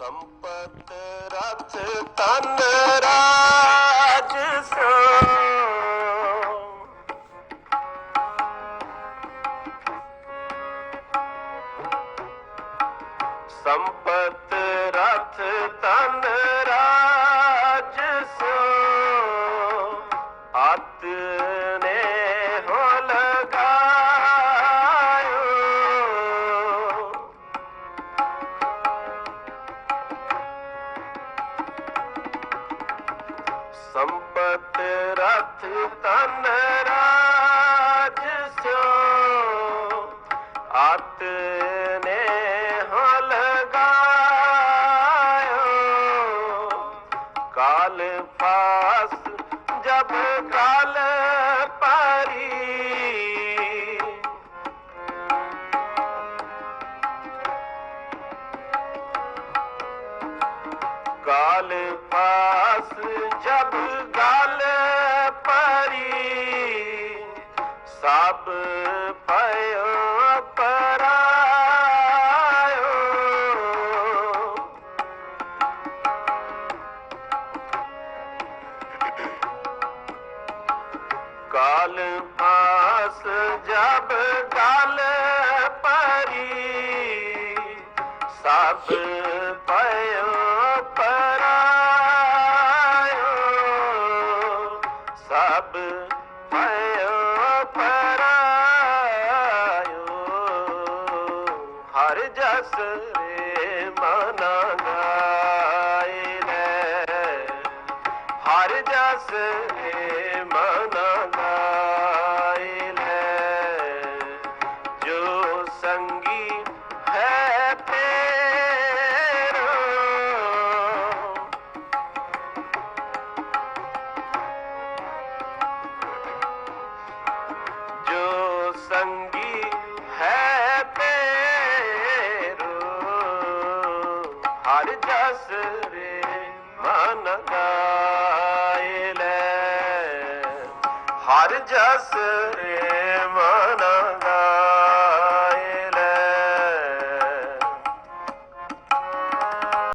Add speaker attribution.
Speaker 1: ਸੰਪਤ ਰਥ ਤਨ ਰਾਜ ਸੋ। ਸੰਪਤ ਰਥ ਤਨ ਰਾਜ ਸੰਪਤ ਰਥ ਤਨ ਰਾਜ ਸੋ ਆਤ ਨੇ ਹਲ ਲਗਾਇਓ ਕਾਲ ਪਾਸ ਜਬ ਕਾਲ ਪਾਰੀ। ਕਾਲ ਪਾਸ ਸਭ ਭਇਓ ਪਰਾਇਓ ਕਾਲ ਪਾਸ ਜਬ ਕਾਲ ਪਰੀ ਸਭ ਪਇਓ ਪਰਾਇਓ ਸਭ ਹਰ ਜਸ ਰੇ ਮਨਾ ਗਾਇ ਲੈ ਹਰ ਜਸ ਰੇ ਮਨ ਜਸ ਰੇ ਮਨ ਗਾਇ ਲੈ। ਹਰ ਜਸ ਰੇ ਮਨ ਗਾਇ